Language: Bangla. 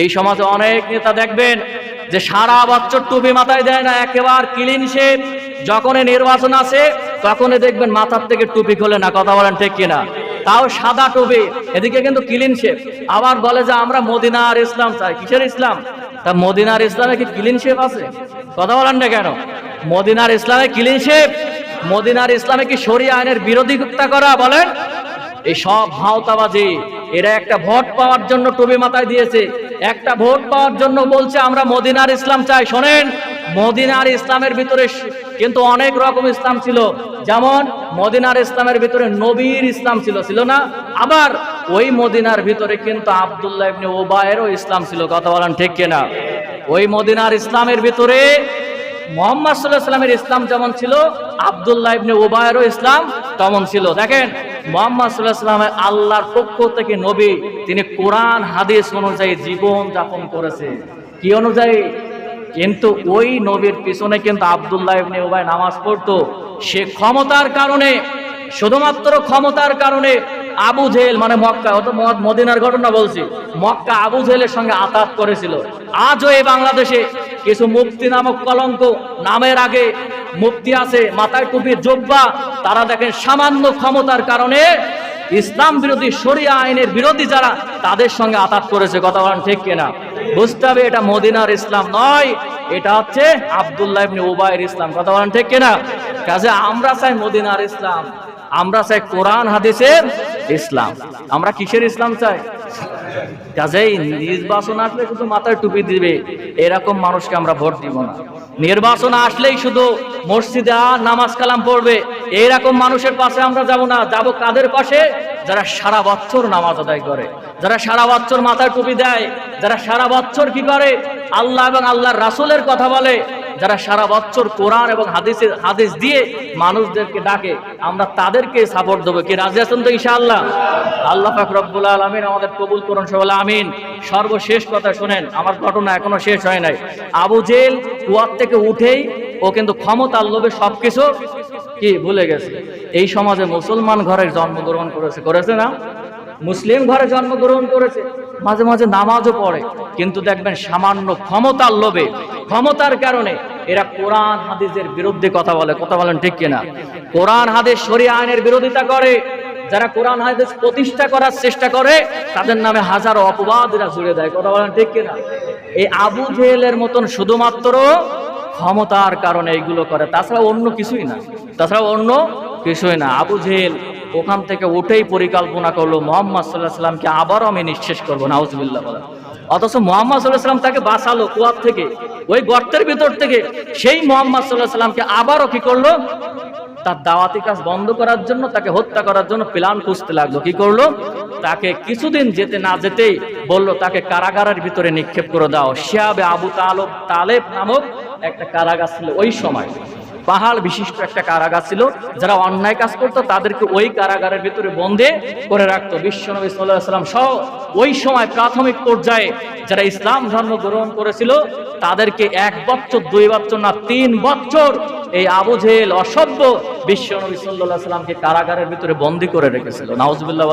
এই সমাজে অনেক নেতা দেখবেন যে সারা বছর টুপি মাথায় দেয় না, একেবার ক্লিন শেপ যখনই নির্বাচন আছে তখনই দেখবেন মাথার থেকে টুপি খোলে না, কথা বলেন ঠিক কিনা? তাও সাদা টুপি, এদিকে কিন্তু ক্লিন শেপ আবার বলে যে আমরা মদিনার ইসলাম চাই, কিসের ইসলাম? তা মদিনার ইসলামে কি ক্লিন শেপ আছে? কথা বলেন না কেন? মদিনার ইসলামে ক্লিন শেপ মদিনার ইসলামে কি শরিয়া আইনের বিরোধিতা করা বলেন? এই সব ভাওতাবাজি এরা একটা ভোট পাওয়ার জন্য টুপি মাথায় দিয়েছে। একটা ভোট পাওয়ার জন্য বলছে, আমরা মদিনার ইসলাম চাই। শোনেন, মদিনার ইসলামের ভিতরে কিন্তু অনেক রকম ইসলাম ছিল। যেমন, মদিনার ইসলামের ভিতরে নবীর ইসলাম ছিল ছিল না? আবার ওই মদিনার ভিতরে কিন্তু আব্দুল্লাহ ইবনে ওবায়েরও ইসলাম ছিল, কথা বলেন ঠিক কিনা? ওই মদিনার ইসলামের ভিতরে মোহাম্মদ সাল্লাহ সাল্লামের ইসলাম যেমন ছিল, আবদুল্লাহ ইবনে ওবায়েরও ইসলাম তেমন ছিল। দেখেন মোহাম্মদ সাল্লাহ আল্লাহর পক্ষ থেকে নবী, তিনি কোরআন, হাদিস অনুযায়ী জীবন যাপন করেছে। কি অনুযায়ী? কিন্তু ওই নবীর পিছনে কিন্তু আবদুল্লাহ ইবনে ওবায় নামাজ পড়তো। সে ক্ষমতার কারণে, শুধুমাত্র ক্ষমতার কারণে আবু জেহেল মানে মক্কা অত মদিনার ঘটনা বলছি, মক্কা আবু জেহেলের সঙ্গে আতাত করেছিল। আজও এই বাংলাদেশে কিছু মুক্তি নামক কলঙ্ক নামের আগে মুক্তি আছে মাথায় টুপির জব্বা, তারা দেখেন সামান্য ক্ষমতার কারণে ইসলাম বিরোধী শরিয়া আইনের বিরোধী যারা, তাদের সঙ্গে আতাত করেছে, কথা বলেন ঠিক কিনা? বুঝতে হবে এটা মদিনার ইসলাম নয়, এটা হচ্ছে আবদুল্লাহ ইবনে উবাইর ইসলাম, কথা বলেন ঠিক কিনা? কাজে আমরা চাই মদিনার ইসলাম, আমরা চাই কোরআন, হাদিসের ইসলাম। আমরা কিসের ইসলাম চাই? কাজেই নির্বাচন আসলে শুধু মাথায় টুপি দিবে, এরকম মানুষকে আমরা ভোট দিব না। নির্বাচন আসলেই শুধু মসজিদে নামাজ কালাম পড়বে এইরকম মানুষের পাশে আমরা যাব না। যাব কাদের পাশে? যারা সারা বছর নামাজ আদায় করে, যারা সারা বছর মাথায় টুপি দেয়, যারা সারা বছর কি করে? আল্লাহ এবং আল্লাহর রাসুলের কথা বলে যারা সারা বছর কোরআন এবং হাদিসের হাদিস দিয়ে মানুষদেরকে ডাকে, আমরা তাদেরকে সাপোর্ট দেবো। কি রাজি আছেন তো ইনশাআল্লাহ? আল্লাহ পাক রব্বুল আলামিন আমাদের কবুল করুন সবাই, আমিন। সর্বশেষ কথা শোনেন, আমার ঘটনা এখনও শেষ হয় নাই। আবু জেল কুয়ার থেকে উঠেই ও কিন্তু ক্ষমতার লোভে সবকিছু কি ভুলে গেছে। এই সমাজে মুসলমান ঘরে জন্মগ্রহণ করেছে করেছে না? মুসলিম ঘরে জন্মগ্রহণ করেছে, মাঝে মাঝে নামাজও পড়ে। কিন্তু দেখবেন সামান্য ক্ষমতার লোভে, ক্ষমতার কারণে এরা কোরআন হাদিসের বিরুদ্ধে কথা বলে। কথা বলেন ঠিক কিনা? কোরআন হাদিস শরিয়া আইনের বিরোধিতা করে। যারা কোরআন হাদিস প্রতিষ্ঠা করার চেষ্টা করে, তাদের নামে হাজারো অপবাদ এরা জুড়ে দেয়। কথা বলেন ঠিক কিনা? এই আবু জেহেলের মতন শুধুমাত্র ক্ষমতার কারণে এইগুলো করে। তাছাড়া অন্য কিছুই না। তাছাড়া অন্য কিছুই না। আবু জেহেল ওখান থেকে উঠেই পরিকল্পনা করল, মোহাম্মদ সাল্লাহ সাল্লামকে আবারও আমি নিঃশেষ করব, নাউজবিল্লাহ বলে অথচ মোহাম্মদ সাল্লাহ সাল্লাম তাকে বাঁচালো কুয়ার থেকে। ওই গর্তের ভিতর থেকে সেই মোহাম্মদ সাল্লাহ সাল্লামকে আবারও কি করল? তার দাওয়াতি কাজ বন্ধ করার জন্য, তাকে হত্যা করার জন্য প্ল্যান খুঁজতে লাগল। কি করল? তাকে কিছুদিন যেতে না যেতেই বলল, তাকে কারাগারের ভিতরে নিক্ষেপ করে দাও। শিয়াবে আবু তালব তালেব নামক একটা কারাগার ছিল ওই সময়। পাহাড় বিশিষ্ট একটা কারাগার ছিল। যারা অন্যায় কাজ করতো, তাদেরকে ওই কারাগারের ভিতরে বন্দে করে রাখতো। বিশ্বনবী সাল্লাহ সাল্লাম সহ ওই সময় প্রাথমিক পর্যায়ে যারা ইসলাম ধর্ম গ্রহণ করেছিল, তাদেরকে এক বছর, দুই বছর না, তিন বছর এই আবু জেহেল অসভ্য বিশ্বনবী সাল্লাহ সাল্লামকে কারাগারের ভিতরে বন্দি করে রেখেছিল। নাউজবিল্লাহ